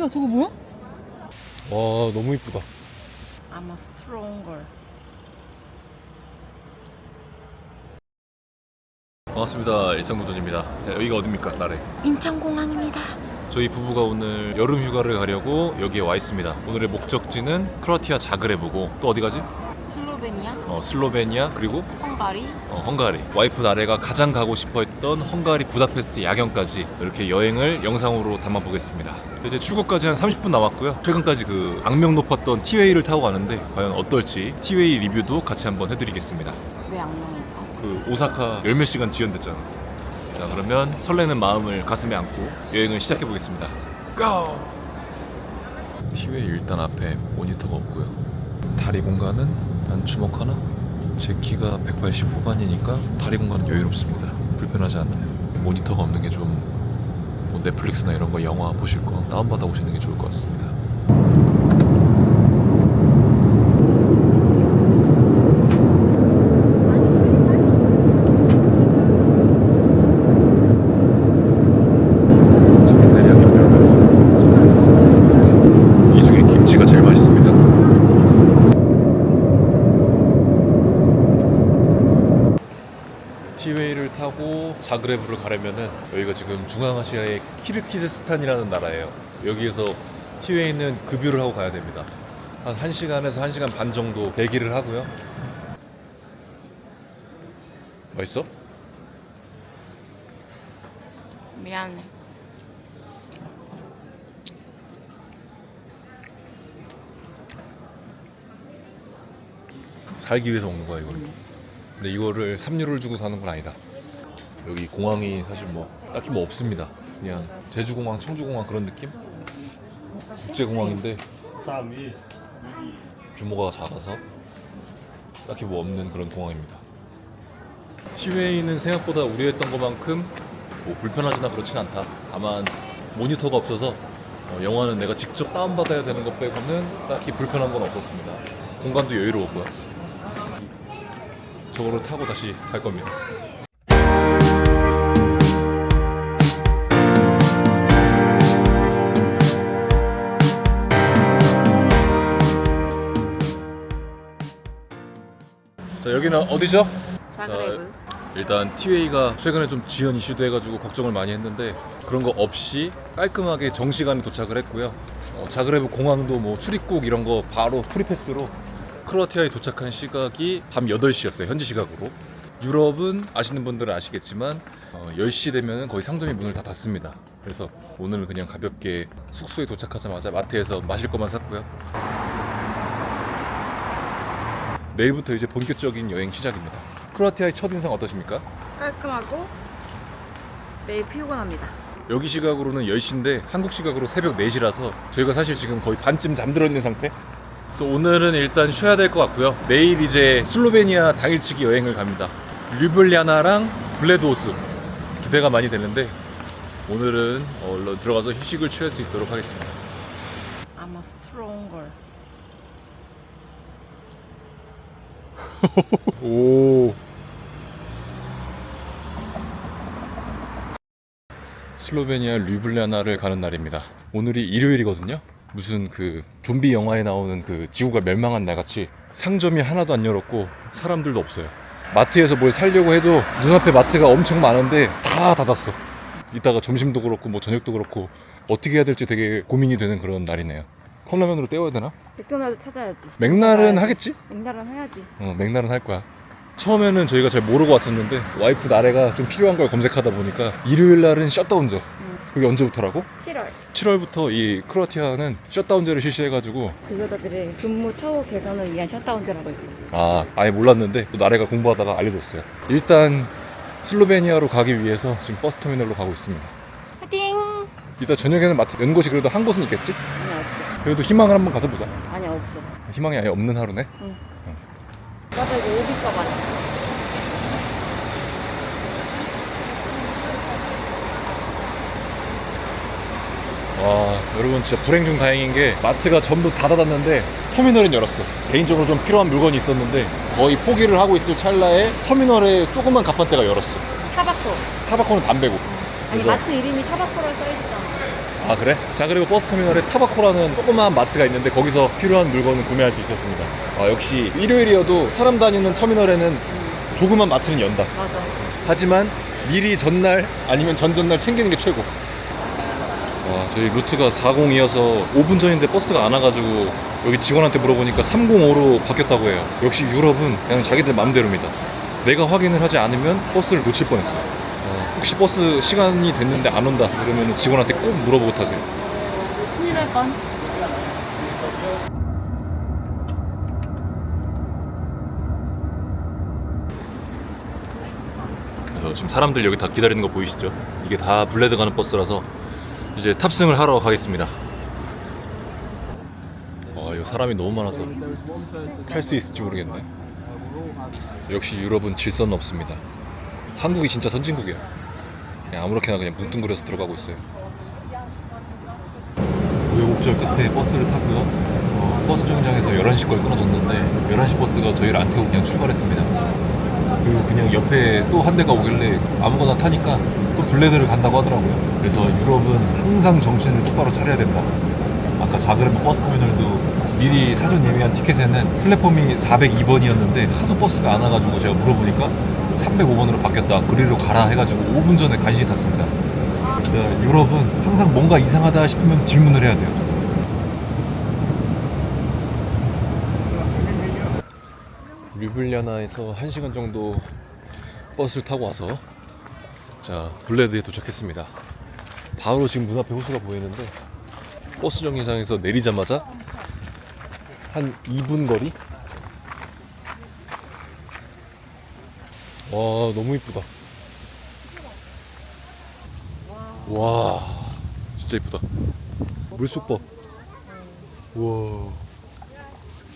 야 저거 뭐야? 와 너무 이쁘다. 아마 스트롱걸. 반갑습니다. 일상구전입니다. 자, 여기가 어딥니까 나래? 인천공항입니다. 저희 부부가 오늘 여름 휴가를 가려고 여기에 와 있습니다. 오늘의 목적지는 크로아티아 자그레브고 또 어디 가지? 슬로베니아, 어, 슬로베니아 그리고 헝가리. 어, 헝가리. 와이프 나래가 가장 가고 싶어했던 헝가리 부다페스트 야경까지 이렇게 여행을 영상으로 담아보겠습니다. 이제 출국까지 한 30분 남았고요. 최근까지 그 악명 높았던 티웨이를 타고 가는데 과연 어떨지 티웨이 리뷰도 같이 한번 해드리겠습니다. 왜 악명일까? 그 오사카 열 몇 시간 지연됐잖아. 자 그러면 설레는 마음을 가슴에 안고 여행을 시작해 보겠습니다. 고! 티웨이 일단 앞에 모니터가 없고요. 다리 공간은 한 주먹 하나? 제 키가 180 후반이니까 다리 공간은 여유롭습니다. 불편하지 않아요. 모니터가 없는 게좀 뭐 넷플릭스나 이런 거 영화 보실 거 다운받아 보시는 게 좋을 것 같습니다. 치킨 데리야끼 별로. 이 중에 김치가 제일 맛있습니다. 티웨이를 타고 자 그레브를 가려면은 여기가 지금 중앙아시아의 키르키즈스탄이라는 나라예요. 여기에서 티웨이는 급유를 하고 가야 됩니다. 한 1시간에서 1시간 반 정도 대기를 하고요. 맛있어? 미안해. 살기 위해서 먹는 거야 이거를. 근데 이거를 3유로를 주고 사는 건 아니다. 여기 공항이 사실 뭐 딱히 뭐 없습니다. 그냥 제주공항, 청주공항 그런 느낌? 국제공항인데 규모가 작아서 딱히 뭐 없는 그런 공항입니다. 티웨이는 생각보다 우려했던 것만큼 뭐 불편하지나 그렇진 않다. 다만 모니터가 없어서 어, 영화는 내가 직접 다운받아야 되는 것 빼고는 딱히 불편한 건 없었습니다. 공간도 여유로웠고요. 저거를 타고 다시 갈 겁니다. 여기는 어디죠? 자그레브. 일단 티웨이가 최근에 좀 지연 이슈도 해가지고 걱정을 많이 했는데 그런 거 없이 깔끔하게 정시간에 도착을 했고요. 어, 자그레브 공항도 뭐 출입국 이런 거 바로 프리패스로 크로아티아에 도착한 시각이 밤 8시였어요. 현지 시각으로. 유럽은 아시는 분들은 아시겠지만 어, 10시 되면 거의 상점이 문을 다 닫습니다. 그래서 오늘은 그냥 가볍게 숙소에 도착하자마자 마트에서 마실 것만 샀고요. 내일부터 이제 본격적인 여행 시작입니다. 크로아티아의 첫인상 어떠십니까? 깔끔하고 매일 피곤합니다. 여기 시각으로는 10시인데 한국 시각으로 새벽 4시라서 저희가 사실 지금 거의 반쯤 잠들어 있는 상태? 그래서 오늘은 일단 쉬어야 될 것 같고요. 내일 이제 슬로베니아 당일치기 여행을 갑니다. 류블리아나랑 블레드오스 기대가 많이 되는데 오늘은 얼른 들어가서 휴식을 취할 수 있도록 하겠습니다. 아마 스트롱걸. 오. 슬로베니아 류블리아나를 가는 날입니다. 오늘이 일요일이거든요. 무슨 그 좀비 영화에 나오는 그 지구가 멸망한 날 같이 상점이 하나도 안 열었고 사람들도 없어요. 마트에서 뭘 사려고 해도 눈앞에 마트가 엄청 많은데 다 닫았어. 이따가 점심도 그렇고 뭐 저녁도 그렇고 어떻게 해야 될지 되게 고민이 되는 그런 날이네요. 컵라면으로 때워야 되나? 맥도날드 찾아야지. 맥날은 하겠지? 맥날은 해야지. 어, 맥날은 할 거야. 처음에는 저희가 잘 모르고 왔었는데 와이프 나래가 좀 필요한 걸 검색하다 보니까 일요일 날은 셧다운제. 음. 그게 언제부터라고? 7월. 7월부터 이 크로아티아는 셧다운제를 실시해가지고 근로자들의 근무 처우 개선을 위한 셧다운제라고 있어. 아 아예 몰랐는데 또 나래가 공부하다가 알려줬어요. 일단 슬로베니아로 가기 위해서 지금 버스 터미널로 가고 있습니다. 파이팅! 이따 저녁에는 마트 연 곳이 그래도 한 곳은 있겠지? 그래도 희망을 한번 가져보자. 아니 없어. 희망이 아예 없는 하루네. 나도 이거 오비값 아니야. 와 여러분 진짜 불행 중 다행인 게 마트가 전부 다 닫았는데 터미널은 열었어 개인적으로 좀 필요한 물건이 있었는데 거의 포기를 하고 있을 찰나에 터미널에 조그만 갑판대가 열었어 타바코. 타바코는 담배고 아니 그래서 마트 이름이 타바코라 써있잖아. 아 그래? 자그레브 버스터미널에 타바코라는 조그마한 마트가 있는데 거기서 필요한 물건을 구매할 수 있었습니다. 아 역시 일요일이어도 사람 다니는 터미널에는 조그만 마트는 연다. 맞아. 하지만 미리 전날 아니면 전전날 챙기는 게 최고. 와 저희 루트가 40이어서 5분 전인데 버스가 안 와가지고 여기 직원한테 물어보니까 305로 바뀌었다고 해요. 역시 유럽은 그냥 자기들 맘대로입니다. 내가 확인을 하지 않으면 버스를 놓칠 뻔했어요. 어, 혹시 버스 시간이 됐는데 안 온다 그러면 직원한테 꼭 물어보고 타세요 큰일 날 뻔. 그래서 지금 사람들 여기 다 기다리는 거 보이시죠? 이게 다 블레드 가는 버스라서 이제 탑승을 하러 가겠습니다. 아, 이거 사람이 너무 많아서 탈 수 있을지 모르겠네. 역시 유럽은 질서는 없습니다. 한국이 진짜 선진국이야. 그냥 아무렇게나 그냥 뭉뚱그려서 들어가고 있어요. 우여곡절 끝에 버스를 타고요. 어, 버스 정류장에서 11시 걸 끊어졌는데 11시 버스가 저희를 안 태우고 그냥 출발했습니다. 그리고 그냥 옆에 또 한 대가 오길래 아무거나 타니까 또 블레드를 간다고 하더라고요. 그래서 유럽은 항상 정신을 똑바로 차려야 된다. 아까 자그레브 버스 터미널도 미리 사전 예매한 티켓에는 플랫폼이 402번이었는데 하도 버스가 안 와가지고 제가 물어보니까 305번으로 바뀌었다. 그리로 가라 해가지고 5분 전에 간신히 탔습니다. 진짜 유럽은 항상 뭔가 이상하다 싶으면 질문을 해야 돼요. 류블리아나에서 1시간 정도 버스를 타고 와서 자 블레드에 도착했습니다 바로 지금 문 앞에 호수가 보이는데 버스 정류장에서 내리자마자 한 2분 거리? 와 너무 이쁘다. 와 진짜 이쁘다. 물속 봐 우와.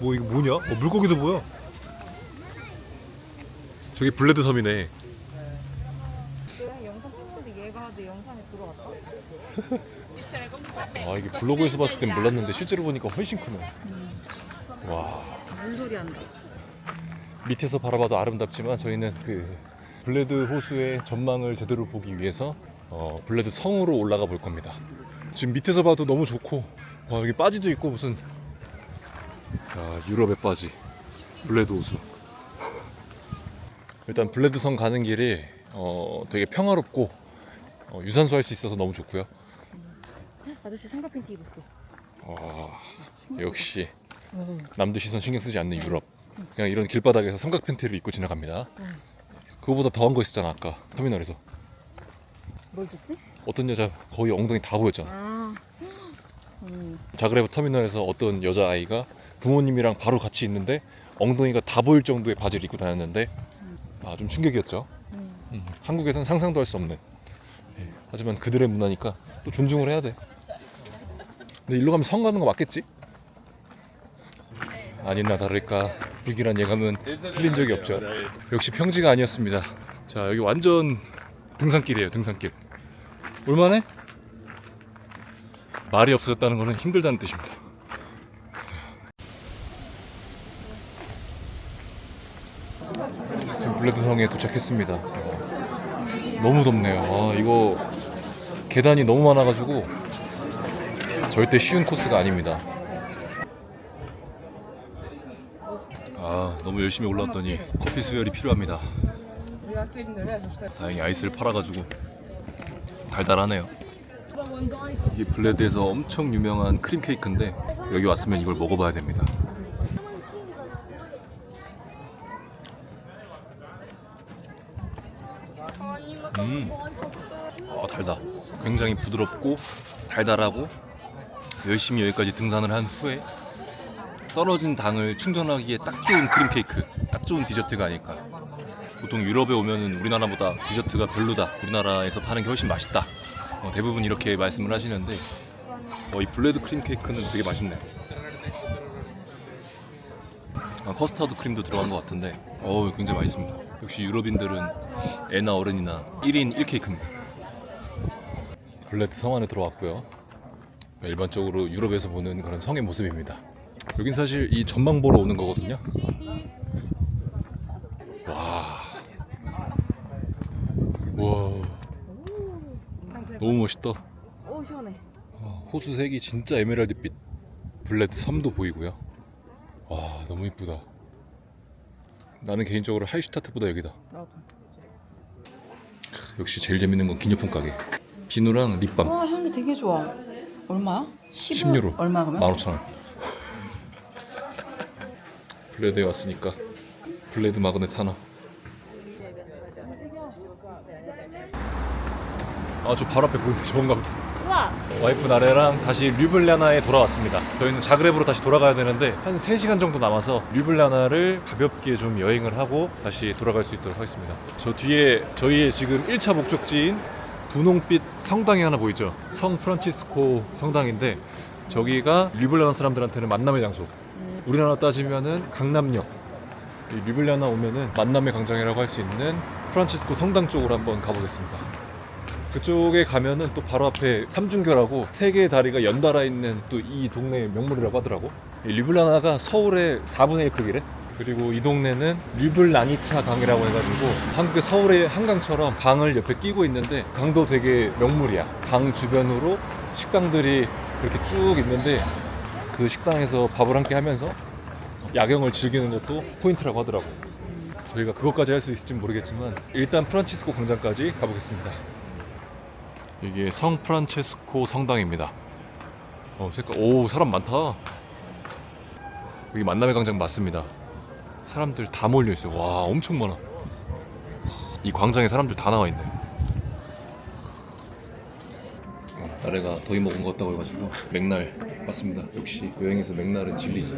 뭐 이거 뭐냐? 어, 물고기도 보여. 저기 블레드 섬이네. 내가 영상 찍는데 얘가 내 영상에 들어왔다? 아 이게 블로그에서 봤을 땐 몰랐는데 실제로 보니까 훨씬 크네 와. 물소리 한다. 밑에서 바라봐도 아름답지만 저희는 그 블레드 호수의 전망을 제대로 보기 위해서 어, 블레드 성으로 올라가 볼 겁니다. 지금 밑에서 봐도 너무 좋고 와 여기 빠지도 있고 무슨. 야, 유럽의 빠지. 블레드 호수. 일단 블레드 성 가는 길이 어, 되게 평화롭고 어, 유산소 할 수 있어서 너무 좋고요. 아저씨 삼각 팬티 입었어. 와 역시 남들 시선 신경 쓰지 않는 유럽 그냥 이런 길바닥에서 삼각 팬티를 입고 지나갑니다 그거보다 더한 거 있었잖아 아까 터미널에서 뭐 있었지? 어떤 여자 거의 엉덩이 다 보였잖아 아. 음. 자그레브 터미널에서 어떤 여자아이가 부모님이랑 바로 같이 있는데 엉덩이가 다 보일 정도의 바지를 입고 다녔는데 아 좀 충격이었죠 음. 음, 한국에선 상상도 할 수 없는 예, 하지만 그들의 문화니까 또 존중을 해야 돼 근데 일로 가면 성 가는 거 맞겠지? 아니나 다를까 불길한 예감은 틀린 적이 없죠. 역시 평지가 아니었습니다. 자 여기 완전 등산길이에요 등산길. 올만해? 말이 없어졌다는 것은 힘들다는 뜻입니다. 지금 블레드 성에 도착했습니다. 어, 너무 덥네요. 아 이거 계단이 너무 많아가지고 절대 쉬운 코스가 아닙니다 너무 열심히 올라왔더니 커피 수혈이 필요합니다. 다행히 아이스를 팔아가지고 달달하네요. 이게 블레드에서 엄청 유명한 크림 케이크인데 여기 왔으면 이걸 먹어봐야 됩니다. 음, 아, 달다. 굉장히 부드럽고 달달하고 열심히 여기까지 등산을 한 후에 떨어진 당을 충전하기에 딱 좋은 크림 케이크, 딱 좋은 디저트가 아닐까. 보통 유럽에 오면은 우리나라보다 디저트가 별로다. 우리나라에서 파는 게 훨씬 맛있다. 어, 대부분 이렇게 말씀을 하시는데 어, 이 블레드 크림 케이크는 되게 맛있네. 아, 커스터드 크림도 들어간 것 같은데 어 굉장히 맛있습니다. 역시 유럽인들은 애나 어른이나 1인 1케이크입니다. 블레드 성 안에 들어왔고요. 일반적으로 유럽에서 보는 그런 성의 모습입니다. 여긴 사실 이 전망 보러 오는 거거든요. 와. 와. 너무 멋있다. 오 시원해. 호수 색이 진짜 에메랄드빛 블레드 섬도 보이고요 와 너무 이쁘다 나는 개인적으로 하이슈타트보다 여기다 나도. 역시 제일 재밌는 건 기념품 가게 비누랑 립밤 와 향기 되게 좋아. 얼마야? 10 유로. 얼마 그러면? 15,000원 블레드에 왔으니까 블레드 마그넷 하나 아저 바로 앞에 보이는 저건가 보다 우와. 와이프 나래랑 다시 류블리아나에 돌아왔습니다. 저희는 자그레브로 다시 돌아가야 되는데 한 3시간 정도 남아서 류블리아나를 가볍게 좀 여행을 하고 다시 돌아갈 수 있도록 하겠습니다. 저 뒤에 저희의 지금 1차 목적지인 분홍빛 성당이 하나 보이죠? 성 프란치스코 성당인데 저기가 류블리아나 사람들한테는 만남의 장소. 우리나라 따지면은 강남역. 이 류블리아나 오면은 만남의 광장이라고 할 수 있는 프란치스코 성당 쪽으로 한번 가보겠습니다. 그쪽에 가면은 또 바로 앞에 삼중교라고 세 개의 다리가 연달아 있는 또 이 동네의 명물이라고 하더라고. 이 류블라나가 서울의 4분의 1 크기래. 그리고 이 동네는 류블라니차 강이라고 해가지고 한국의 서울의 한강처럼 강을 옆에 끼고 있는데 강도 되게 명물이야. 강 주변으로 식당들이 그렇게 쭉 있는데 그 식당에서 밥을 함께 하면서 야경을 즐기는 것도 포인트라고 하더라고. 저희가 그것까지 할 수 있을지 모르겠지만 일단 프란치스코 광장까지 가보겠습니다. 이게 성 프란체스코 성당입니다. 어, 색깔, 오, 사람 많다. 여기 만남의 광장 맞습니다. 사람들 다 몰려 있어요. 와, 엄청 많아. 이 광장에 사람들 다 나와 있네. 나래가 더위 먹은 것 같다고 해가지고 맥날 맞습니다. 역시 여행에서 맥날은 진리지.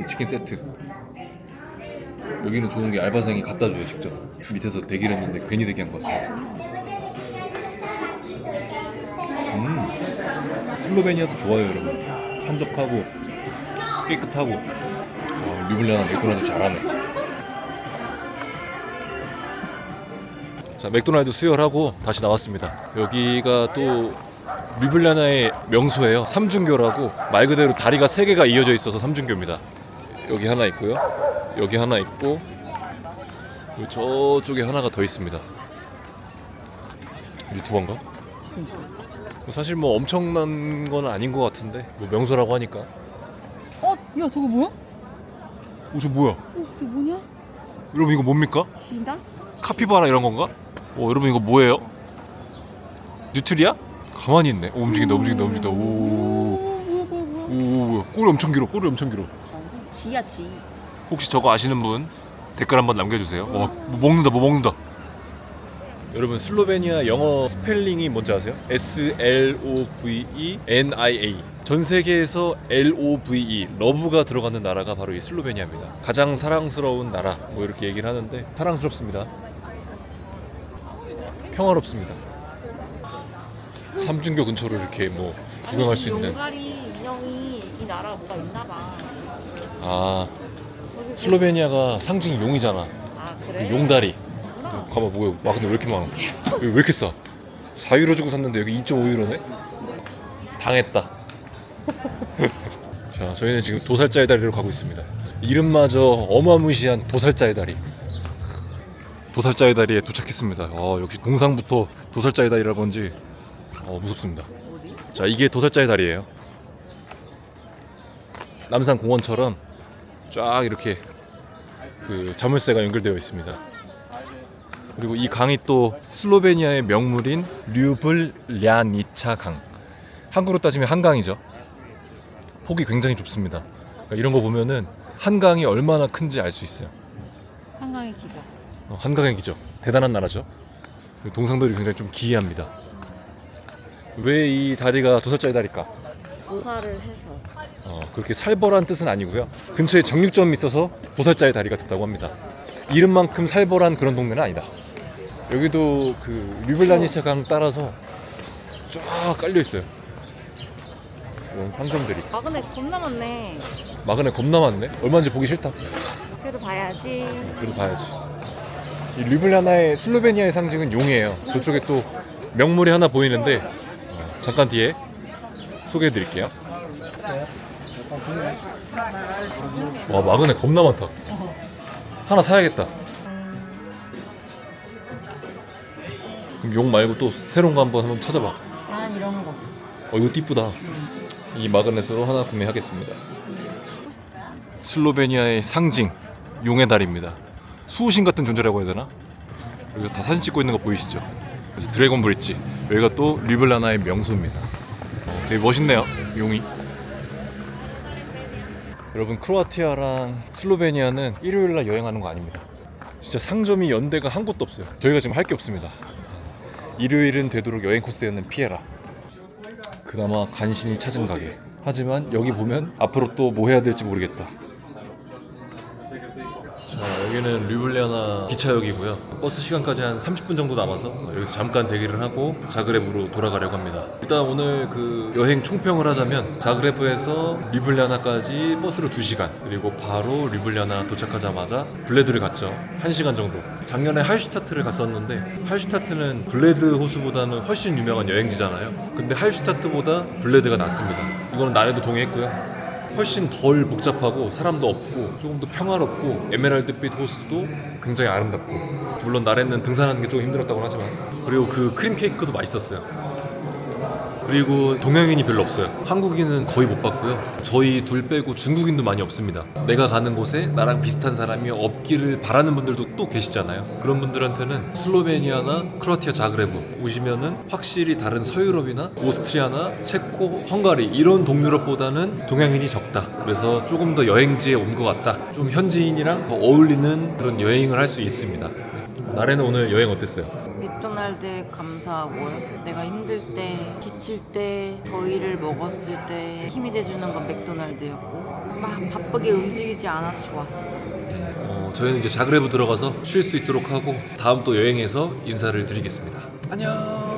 이 치킨 세트. 여기는 좋은 게 알바생이 갖다 줘요 직접. 밑에서 대기를 했는데 괜히 대기한 것 같습니다. 음, 슬로베니아도 좋아요 여러분 한적하고 깨끗하고 와, 류블리아나 맥도날드 잘하네 자 맥도날드 수혈하고 다시 나왔습니다 여기가 또 류블리아나의 명소예요 삼중교라고 말 그대로 다리가 세 개가 이어져 있어서 삼중교입니다 여기 하나 있고요 여기 하나 있고 그리고 저쪽에 하나가 더 있습니다 유튜버인가? 사실 뭐 엄청난 건 아닌 것 같은데 뭐 명소라고 하니까 어? 야 저거 뭐야? 오저 뭐야 어, 저거 뭐냐? 여러분 이거 뭡니까? 쥐다? 카피바라 이런 건가? 오 여러분 이거 뭐예요? 뉴트리아? 가만히 있네 오 움직인다 움직인다 움직인다 오오 오, 뭐야 뭐야 꼬리 엄청 길어 꼬리 엄청 길어 쥐야 쥐 혹시 저거 아시는 분 댓글 한번 남겨주세요 와 뭐 먹는다 뭐 먹는다 여러분 슬로베니아 영어 스펠링이 뭔지 아세요? S L O V E N I A 전 세계에서 L O V E 러브가 들어가는 나라가 바로 이 슬로베니아입니다. 가장 사랑스러운 나라 뭐 이렇게 얘기를 하는데 사랑스럽습니다. 평화롭습니다. 삼중교 근처로 이렇게 뭐 구경할 수 있는 용가리 인형이 이 나라가 뭐가 있나 봐. 아 슬로베니아가 상징이 용이잖아. 아그 그래? 용다리. 그렇구나. 가봐 뭐야 와 근데 왜 이렇게 많아 여기 왜 이렇게 싸 4유로 주고 샀는데 여기 2.5유로네 당했다 자 저희는 지금 도살자의 다리로 가고 있습니다 이름마저 어마무시한 도살자의 다리 도살자의 다리에 도착했습니다. 어, 역시 동상부터 도살자의 다리라 그런지 어, 무섭습니다? 자 이게 도살자의 다리예요. 남산 공원처럼 쫙 이렇게 그 자물쇠가 연결되어 있습니다. 그리고 이 강이 또 슬로베니아의 명물인 류블랴니차 강. 한국으로 따지면 한강이죠. 폭이 굉장히 좁습니다. 그러니까 이런 거 보면은 한강이 얼마나 큰지 알 수 있어요. 한강의 기적. 어, 한강의 기적 대단한 나라죠 동상들이 굉장히 좀 기이합니다 왜 이 다리가 도살자의 다리일까? 조사를 해서. 어, 그렇게 살벌한 뜻은 아니고요. 근처에 정육점이 있어서 보살자의 다리가 됐다고 합니다. 이름만큼 살벌한 그런 동네는 아니다. 여기도 그 류블라니차 강 따라서 쫙 깔려 있어요. 이런 상점들이 마그네 겁나 많네. 마그네 겁나 많네. 얼마인지 보기 싫다. 그래도 봐야지. 그래도 봐야지. 이 류블라나의 슬로베니아의 상징은 용이에요. 저쪽에 또 명물이 하나 보이는데 어, 잠깐 뒤에 소개해드릴게요. 와 마그네 겁나 많다. 하나 사야겠다. 그럼 용 말고 또 새로운 거 한번 한번 찾아봐. 난 이런 거어 이것도 이쁘다. 이 마그넷으로 하나 구매하겠습니다. 슬로베니아의 상징 용의 달입니다. 수호신 같은 존재라고 해야 되나? 여기가 다 사진 찍고 있는 거 보이시죠? 그래서 드래곤 브릿지 여기가 또 류블라나의 명소입니다. 어, 되게 멋있네요 용이. 여러분 크로아티아랑 슬로베니아는 일요일 날 여행하는 거 아닙니다. 진짜 상점이 연대가 한 곳도 없어요. 저희가 지금 할 게 없습니다. 일요일은 되도록 여행 코스에는 피해라. 그나마 간신히 찾은 가게. 하지만 여기 보면 앞으로 또 뭐 해야 될지 모르겠다. 자, 여기는 류블리아나 기차역이고요. 버스 시간까지 한 30분 정도 남아서 여기서 잠깐 대기를 하고 자그레브로 돌아가려고 합니다. 일단 오늘 그 여행 총평을 하자면 자그레브에서 류블리아나까지 버스로 2시간 그리고 바로 류블리아나 도착하자마자 블레드를 갔죠. 1시간 정도. 작년에 할슈타트를 갔었는데 할슈타트는 블레드 호수보다는 훨씬 유명한 여행지잖아요. 근데 할슈타트보다 블레드가 낫습니다. 이거는 나래도 동의했고요. 훨씬 덜 복잡하고 사람도 없고 조금 더 평화롭고 에메랄드빛 호수도 굉장히 아름답고 물론 나래는 등산하는 게 조금 힘들었다고 하지만 그리고 그 크림 케이크도 맛있었어요. 그리고 동양인이 별로 없어요. 한국인은 거의 못 봤고요. 저희 둘 빼고 중국인도 많이 없습니다. 내가 가는 곳에 나랑 비슷한 사람이 없기를 바라는 분들도 또 계시잖아요. 그런 분들한테는 슬로베니아나 크로아티아 자그레브 오시면은 확실히 다른 서유럽이나 오스트리아나 체코, 헝가리 이런 동유럽보다는 동양인이 적다. 그래서 조금 더 여행지에 온 것 같다. 좀 현지인이랑 더 어울리는 그런 여행을 할 수 있습니다. 나래는 오늘 여행 어땠어요? 맥도날드에 감사하고요. 내가 힘들 때, 지칠 때, 더위를 먹었을 때 힘이 돼주는 건 맥도날드였고 막 바쁘게 움직이지 않아서 좋았어. 어, 저희는 이제 자그레브 들어가서 쉴 수 있도록 하고 다음 또 여행에서 인사를 드리겠습니다. 안녕.